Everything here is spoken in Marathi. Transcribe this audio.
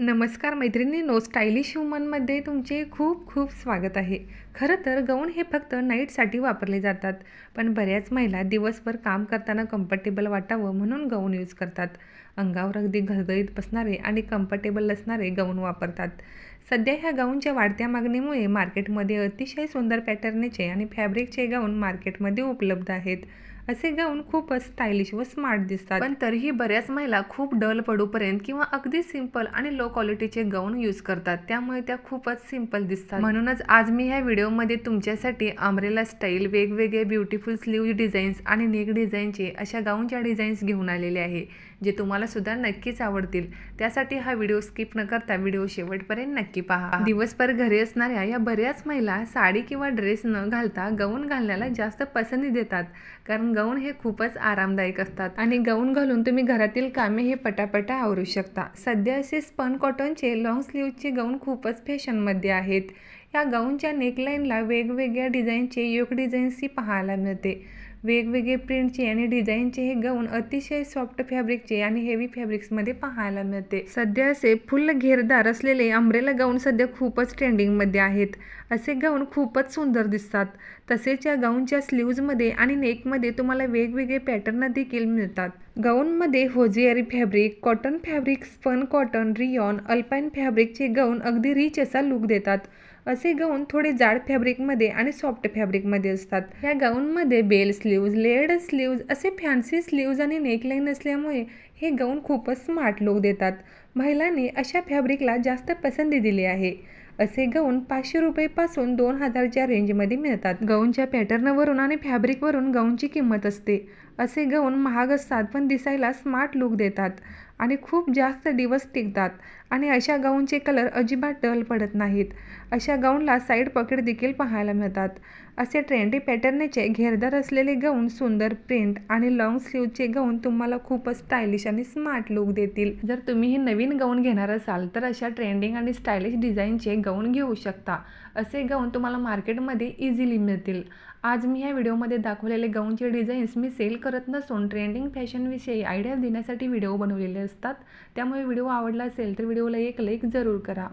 नमस्कार मैत्रिणींनो स्टायलिश वुमनमध्ये तुमचे खूप खूप स्वागत आहे. खरं तर गाऊन हे फक्त नाईटसाठी वापरले जातात पण बऱ्याच महिला दिवसभर काम करताना कम्फर्टेबल वाटावं म्हणून गाऊन यूज करतात. अंगावर अगदी घळघळीत बसणारे आणि कम्फर्टेबल असणारे गाऊन वापरतात. सध्या ह्या गाऊनच्या वाढत्या मागणीमुळे मार्केटमध्ये अतिशय सुंदर पॅटर्नचे आणि फॅब्रिकचे गाऊन मार्केटमध्ये उपलब्ध आहेत. असे गाऊन खूपच स्टायलिश व स्मार्ट दिसतात. पण तरीही बऱ्याच महिला खूप डल पडूपर्यंत किंवा अगदी सिंपल आणि लो क्वालिटीचे गाऊन यूज करतात. त्यामुळे त्या खूपच सिंपल दिसतात. म्हणूनच आज मी ह्या व्हिडिओमध्ये तुमच्यासाठी आमरेला स्टाईल वेगवेगळे ब्युटिफुल स्लीव डिझाईन्स आणि नेक डिझाईनचे अशा गाऊनच्या डिझाईन्स घेऊन आलेले आहे जे तुम्हाला सुद्धा नक्कीच आवडतील. त्यासाठी हा व्हिडिओ स्किप न करता व्हिडिओ शेवटपर्यंत नक्की पहा. दिवसभर घरी असणाऱ्या या बऱ्याच महिला साडी किंवा ड्रेस न घालता गाऊन घालण्याला जास्त पसंती देतात. कारण गाऊन हे खूपच आरामदायक असतात. आणि गाऊन घालून तुम्ही घरातील कामे हे पटापटा आवरू शकता. सध्या असे स्पन कॉटनचे लॉंग स्लीवचे गाऊन खूपच फॅशनमध्ये आहेत. या गाऊनच्या नेकलाईनला वेगवेगळ्या डिझाईनचे योग डिझाईन्सही पाहायला मिळते. वेगवेगळे प्रिंटचे आणि डिझाईनचे हे गाऊन अतिशय सॉफ्ट फॅब्रिकचे आणि हेवी फॅब्रिक्समध्ये पाहायला मिळते. सध्या असे फुल घेरदार असलेले अम्ब्रेला गाऊन सध्या खूपच ट्रेंडिंगमध्ये आहेत. असे गाऊन खूपच सुंदर दिसतात. तसेच या गाऊनच्या स्लीव्जमध्ये आणि नेकमध्ये तुम्हाला वेगवेगळे पॅटर्न देखील मिळतात. गाऊनमध्ये hosiery fabric cotton fabric spun cotton rayon alpine फॅब्रिकचे gown अगदी रिच असा लुक देतात. असे गाऊन थोडे जाड फॅब्रिकमध्ये आणि सॉफ्ट फॅब्रिकमध्ये असतात. ह्या गाऊनमध्ये बेल स्लीव्ज लेअर्ड स्लीव्ज असे फॅन्सी स्लीव्ज आणि नेकलाईन असल्यामुळे हे गाऊन खूपच स्मार्ट लुक देतात. महिलांनी अशा फॅब्रिकला जास्त पसंती दिली आहे. असे गाऊन पाचशे रुपयेपासून दोन हजारच्या रेंजमध्ये मिळतात. गाऊनच्या पॅटर्नवरून आणि फॅब्रिकवरून गाऊनची किंमत असते. असे गाऊन महाग असतात पण दिसायला स्मार्ट लुक देतात. आणि खूप जास्त दिवस टिकतात. आणि अशा गाऊनचे कलर अजिबात डल पडत नाहीत. अशा गाऊनला साईड पॉकेट देखील पाहायला मिळतात. असे ट्रेंडी पॅटर्नचे घेरदार असलेले गाऊन सुंदर प्रिंट आणि लॉंग स्लीवचे गाऊन तुम्हाला खूपच स्टायलिश आणि स्मार्ट लुक देतील. जर तुम्ही हे नवीन गाऊन घेणार असाल तर अशा ट्रेंडिंग आणि स्टायलिश डिझाईनचे गाऊन घेऊ शकता. असे गाऊन तुम्हाला मार्केटमध्ये इझिली मिळतील. आज मी ह्या व्हिडिओमध्ये दाखवलेले गाऊनचे डिझाईन्स मी सेल करत नसून ट्रेंडिंग फॅशनविषयी आयडिया देण्यासाठी व्हिडिओ बनवलेले असतात त्यामुळे व्हिडिओ आवडला असेल तर व्हिडिओला एक लाईक जरूर करा.